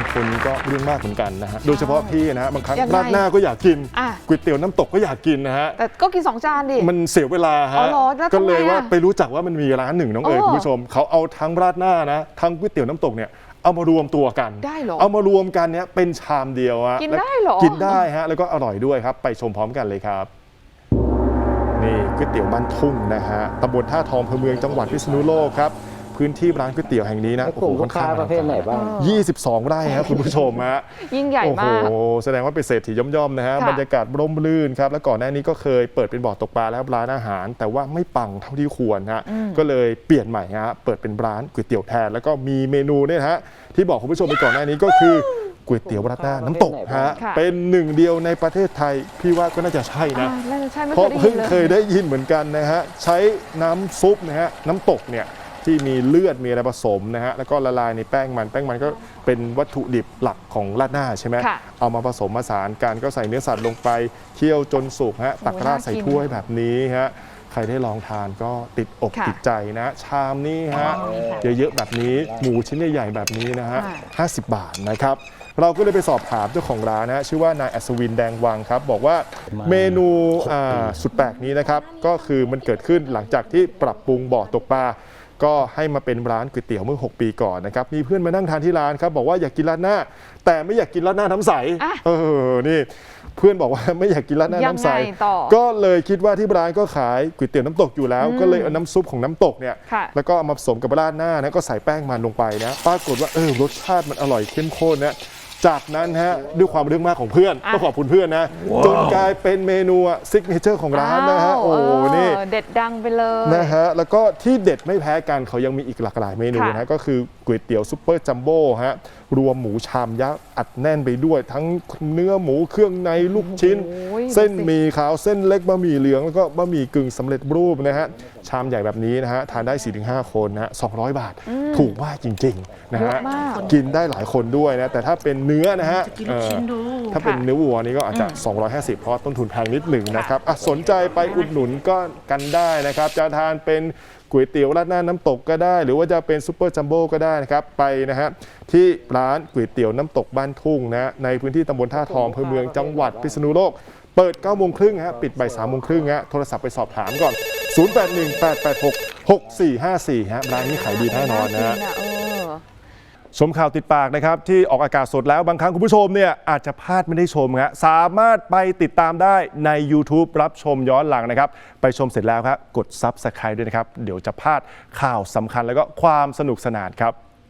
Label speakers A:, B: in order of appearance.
A: างคนก็เรื่องมากเหมือนกันนะฮะโดยเฉพาะพี่นะฮะบางครั้ง
B: ยังไง
A: ราดหน้าก็อยากกิน
B: อะ
A: ก๋วยเตี๋ยวน้ำตกก็อยากกินนะฮะ
B: แต่ก็กินสองจานดิ
A: มันเสียเวลา
B: อ๋
A: ฮะ
B: อเหรอแล้วทำไม
A: ก็เลยว่าไปรู้จักว่ามันมีร้านหนึ่งน้องเอ๋ย
B: อ๋อ
A: คุณผู้ชมเขาเอาทั้งราดหน้านะทั้งก๋วยเตี๋ยวน้ำตกเนี่ยเอามารวมตัวกัน
B: ได้เหรอ
A: เอามารวมกันเนี่ยเป็นชามเดียวอะ
B: กินได้เหรอ
A: กินได้ฮะแล้วก็อร่อยด้วยครับ ไปชมพร้อมกันเลยครับ นี่ก๋วยเตี๋ยวบ้านทุ่งนะฮะตำบลท่าทองอำเภอเมืองจังหวัดพิษณุโลกครับ พื้นที่ร้านก๋วยเตี๋ยวแห่งนี้นะ
C: แล้วกลุ่ม
A: โอ้โห
C: ลูกค้าประเภทไหนบ้าง
A: 22 ไร่ครับคุณผู้ชมฮะ
B: ยิ่งใหญ่
A: โอ้โห
B: มาก
A: แสดงว่าเป็นเศรษฐีย่อมๆนะฮะ
B: ค่ะ
A: บรรยากาศร่มรื่นครับ แล้วก่อนหน้านี้ก็เคยเปิดเป็นบ่อตกปลาแล้วร้านอาหาร แต่ว่าไม่ปังเท่าที่ควรฮะ ก็เลยเปลี่ยนใหม่ฮะ เปิดเป็นร้านก๋วยเตี๋ยวแทน แล้วก็มีเมนูเนี่ยนะฮะ ที่บอกคุณผู้ชมไปก่อนหน้านี้ก็คือก๋วยเตี๋ยวราดหน้าน้ำตกฮะ
B: ค่ะ
A: เป็นหนึ่งเดียวในประเทศไทย พี่ว่าก็น่าจะใช่นะ
B: อ่าน่าจะใช่ไม่
A: เพ
B: เค
A: ราะ
B: ยได้ยิ
A: เพิ่
B: น
A: ง
B: เลย
A: เคยได้ยินเหมือนกันนะฮะ ใช้น้ำซุปนะฮะน้ำตกเนี่ย ที่มีเลือดมีอะไรผสมนะฮะแล้วก็ละลายในแป้งมัน แป้งมันก็เป็นวัตถุดิบหลักของราดหน้าใช่ไหม
B: ค่ะ
A: เอามาผสมผสานกันก็ใส่เนื้อสัตว์ลงไปเคี่ยวจนสุกฮะตักราดใส่
B: น่ากิน
A: ถ้วยแบบนี้ฮะใครได้ลองทานก็ติดอก
B: ค่ะ
A: ติดใจนะ ชามนี้ฮะเยอะๆแบบนี้หมูชิ้นใหญ่ๆแบบนี้นะฮะ
B: ค่ะ
A: 50 บาทนะครับ เราก็เลยไปสอบถามเจ้าของร้านนะฮะชื่อว่านายอัศวินแดงวังครับ บอกว่าเมนูอ่าสุดแปลกนี้นะครับ ก็คือมันเกิดขึ้นหลังจากที่ปรับปรุงบ่อตกปลา ก็ให้มาเป็นร้านก๋วยเตี๋ยวเมื่อ 6 ปีก่อนนะครับ มีเพื่อนมานั่งทานที่ร้านครับบอกว่าอยากกินราดหน้า แต่ไม่อยากกินราดหน้าน้ำใส
B: อะ
A: เออ นี่ เพื่อนบอกว่าไม่อยากกินราดหน้าน้ำใส
B: ยังไงต่อ
A: ก็เลยคิดว่าที่ร้านก็ขายก๋วยเตี๋ยวน้ำตกอยู่แล้ว ก็เลยเอาน้ำซุปของน้ำตกเนี่ย
B: ค่ะ
A: แล้วก็เอามาผสมกับราดหน้านะก็ใส่แป้งมันลงไปนะ ปรากฏว่าเออรสชาติมันอร่อยเข้มข้นนะ จากนั้นฮะด้วยความเรื่องมากของเพื่อน
B: อะ
A: ต้องขอบคุณเพื่อนนะ จนกลายเป็นเมนูซิกเนเจอร์ของร้านนะฮะา
B: ว
A: โอ้โห
B: เนี่เด็ดดังไปเลย
A: นะฮะแล้วก็ที่เด็ดไม่แพ้กันเขายังมีอีกหลากหลายเมนู
B: ค่ะ
A: นะฮะก็คือก๋วยเตี๋ยวซุปเปอร์จัมโบ้ฮะรวมหมูชามยักษ์อัดแน่นไปด้วย ทั้งเนื้อหมูเครื่องในลูกชิ้น
B: โอ้ย
A: เส้น
B: ดูสิ
A: หมี่ขาวเส้นเล็กบะหมี่เหลืองแล้วก็บะหมี่กึ่งสำเร็จรูปนะฮะชามใหญ่แบบนี้นะฮะทานได้4-5คนนะฮะ200บาท ถูกมากจริงๆนะ
B: เย
A: ฮะ
B: อะมาก
A: กินได้หลายคนด้วยนะแต่ถ้าเป็นเนื้อนะฮะ
D: จะกินลูกชิ้นดู
A: เอ่อถ้าเป็นเนื้อวัวนี่ก็อาจจะ 250 เพราะว่าต้นทุนแพงนิดหนึ่งนะครับอะสนใจไปอุดหนุนก็กันได้นะครับ จะทานเป็นก๋วยเตี๋ยวราดหน้าน้ำตกก็ได้ หรือว่าจะเป็นซุปเปอร์จัมโบ้ก็ได้นะครับ ไปนะฮะที่ร้านก๋วยเตี๋ยวน้ำตกบ้านทุ่งนะฮะในพื้นที่ตำบลท่าทองอำเภอเมืองจังหวัดพิษณุโลก เปิด9โมงครึ่งฮะปิดบ่าย3โมงครึ่งฮะโทรศัพท์ไปสอบถามก่อน 0818866454ฮะร้านนี้ขายดีแน่นอนนะฮะา
B: กิเออ
A: ชมข่าวติดปากนะครับ ที่ออกอากาศสดแล้วบางครั้งคุณผู้ชมเนี่ยอาจจะพลาดไม่ได้ชมฮะสามารถไปติดตามได้ใน YouTube รับชมย้อนหลังนะครับ ไปชมเสร็จแล้วครับ กด Subscribe ด้วยนะครับ เดี๋ยวจะพลาดข่าวสำคัญแล้วก็ความสนุกสนานครับ